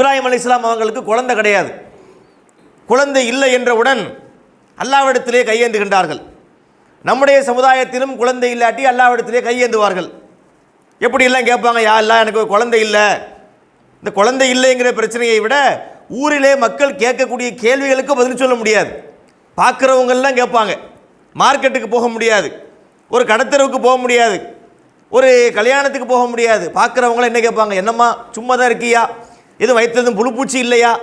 இப்ராஹிம் இஸ்லாம் அவங்களுக்கு குழந்தை கிடையாது. குழந்தை இல்லை என்றவுடன் அல்லாவிடத்திலே கையேந்துகின்றார்கள். நம்முடைய சமுதாயத்திலும் குழந்தை இல்லாட்டி அல்லாவிடத்திலே கையேந்துவார்கள். எப்படி எல்லாம் கேட்பாங்க யா இல்லை எனக்கு குழந்தை இல்லை. இந்த குழந்தை இல்லைங்கிற பிரச்சனையை விட ஊரிலே மக்கள் கேட்கக்கூடிய கேள்விகளுக்கு பதில் சொல்ல முடியாது. பார்க்குறவங்கெல்லாம் கேட்பாங்க. மார்க்கெட்டுக்கு போக முடியாது. ஒரு கடத்தரவுக்கு போக முடியாது. ஒரு கல்யாணத்துக்கு போக முடியாது. பார்க்குறவங்களாம் என்ன கேட்பாங்க என்னம்மா சும்மா தான் இருக்கியா? எதுவும் வயிற்றுல புழுப்பூச்சி இல்லையா?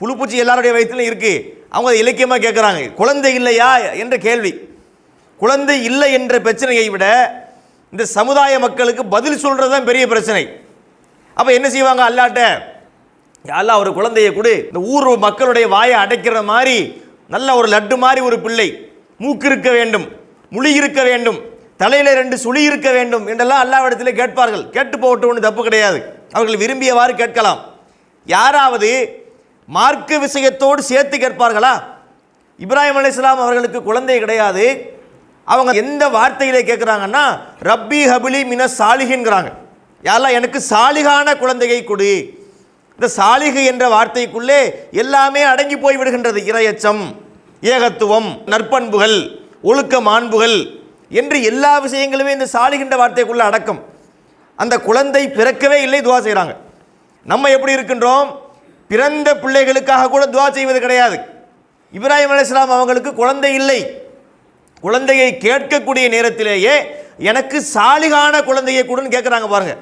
புழுப்பூச்சி எல்லாருடைய வயிற்றுலையும் இருக்குது அவங்க அதை இலக்கியமாக கேட்குறாங்க குழந்தை இல்லையா? என்ற கேள்வி. குழந்தை இல்லை என்ற பிரச்சனையை விட இந்த சமுதாய மக்களுக்கு பதில் சொல்கிறது தான் பெரிய பிரச்சனை. அப்போ என்ன செய்வாங்க அல்லாட்ட? அல்லா ஒரு குழந்தையை கொடு. இந்த ஊர் மக்களுடைய வாயை அடைக்கிற மாதிரி நல்ல ஒரு லட்டு மாதிரி ஒரு பிள்ளை. மூக்கு இருக்க வேண்டும். முழி இருக்க வேண்டும். தலையில் ரெண்டு சுழி இருக்க வேண்டும். என்றெல்லாம் அல்லாவிடத்தில் கேட்பார்கள். கேட்டு போகட்டும் ஒன்று தப்பு கிடையாது. அவர்கள் விரும்பியவாறு கேட்கலாம். யாராவது மார்க்க விஷயத்தோடு சேர்த்து கேட்பார்களா? இப்ராஹிம் அலைஹிஸ்ஸலாம் அவர்களுக்கு குழந்தை கிடையாது. அவங்க எந்த வார்த்தையிலே கேட்குறாங்கன்னா ரப்பி ஹபிலி மின சாலிகின்கிறாங்க யாரெல்லாம் எனக்கு சாலிகான குழந்தையை கொடு. இந்த சாலிகு என்ற வார்த்தைக்குள்ளே எல்லாமே அடங்கி போய் விடுகின்றது. இரையச்சம் ஏகத்துவம் நற்பண்புகள் ஒழுக்க மாண்புகள் என்று எல்லா விஷயங்களுமே இந்த சாலிகின்ற வார்த்தைக்குள்ளே அடக்கம். அந்த குழந்தை பிறக்கவே இல்லை துவா செய்கிறாங்க நம்ம எப்படி இருக்கின்றோம்? பிறந்த பிள்ளைகளுக்காக கூட துவா செய்வது கிடையாது. இப்ராஹிம் அலிஸ்லாம் அவங்களுக்கு குழந்தை இல்லை. குழந்தையை கேட்கக்கூடிய நேரத்திலேயே எனக்கு சாலிகான குழந்தையை கொடுன்னு கேட்குறாங்க பாருங்கள்